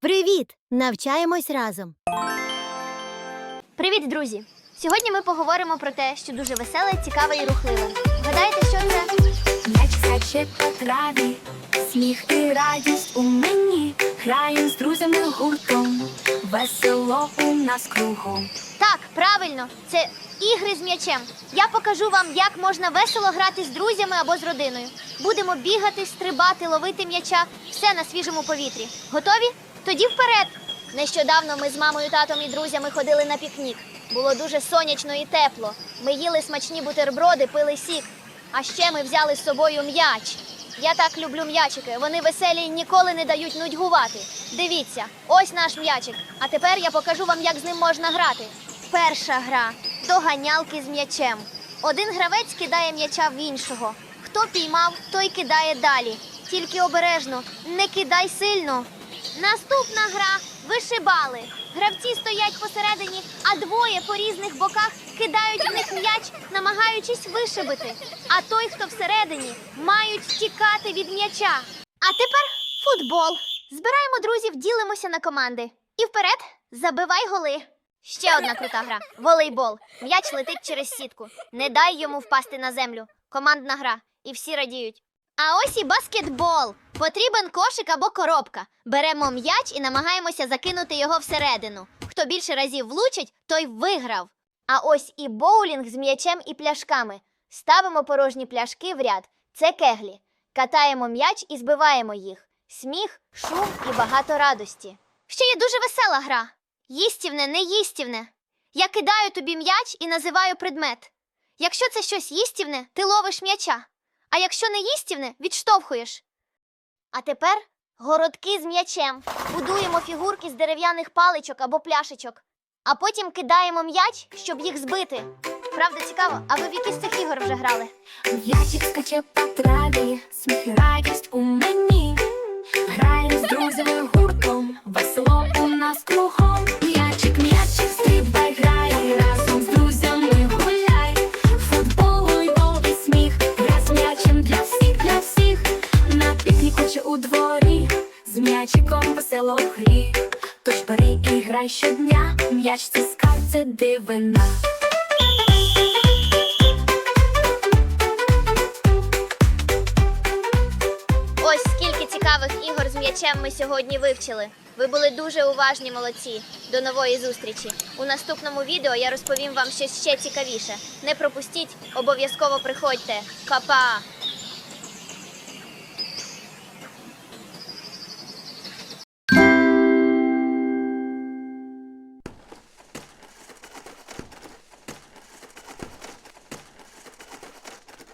Привіт! Навчаємось разом. Привіт, друзі! Сьогодні ми поговоримо про те, що дуже веселе, цікаве і рухливе. Гадаєте, що це? М'яч скаче по траві, сміх і радість у мені. Граєм з друзями гуртом, весело у нас кругом. Так, правильно, це ігри з м'ячем. Я покажу вам, як можна весело грати з друзями або з родиною. Будемо бігати, стрибати, ловити м'яча, все на свіжому повітрі. Готові? Тоді вперед! Нещодавно ми з мамою, татом і друзями ходили на пікнік. Було дуже сонячно і тепло. Ми їли смачні бутерброди, пили сік. А ще ми взяли з собою м'яч. Я так люблю м'ячики. Вони веселі і ніколи не дають нудьгувати. Дивіться, ось наш м'ячик. А тепер я покажу вам, як з ним можна грати. Перша гра доганялки з м'ячем. Один гравець кидає м'яча в іншого. Хто піймав, той кидає далі. Тільки обережно, не кидай сильно. Наступна гра вишибали. Гравці стоять посередині, а двоє по різних боках кидають в них м'яч, намагаючись вишибити. А той, хто всередині, мають втікати від м'яча. А тепер футбол. Збираємо друзів, ділимося на команди. І вперед забивай голи. Ще одна крута гра волейбол. М'яч летить через сітку. Не дай йому впасти на землю. Командна гра. І всі радіють. А ось і баскетбол. Потрібен кошик або коробка. Беремо м'яч і намагаємося закинути його всередину. Хто більше разів влучить, той виграв. А ось і боулінг з м'ячем і пляшками. Ставимо порожні пляшки в ряд. Це кеглі. Катаємо м'яч і збиваємо їх. Сміх, шум і багато радості. Ще є дуже весела гра. Їстівне, неїстівне. Я кидаю тобі м'яч і називаю предмет. Якщо це щось їстівне, ти ловиш м'яча. А якщо не їстівне, відштовхуєш. А тепер городки з м'ячем. Будуємо фігурки з дерев'яних паличок або пляшечок, а потім кидаємо м'яч, щоб їх збити. Правда, цікаво, а ви в які з цих ігор вже грали? М'ячик скаче по траві, сміх і радість у мені. Граємо з друзями чи у дворі, з м'ячиком весело в грі. Тож бери і грай щодня, м'яч це це дивина. Ось скільки цікавих ігор з м'ячем ми сьогодні вивчили. Ви були дуже уважні молодці. До нової зустрічі. У наступному відео я розповім вам щось ще цікавіше. Не пропустіть, обов'язково приходьте. Па-па!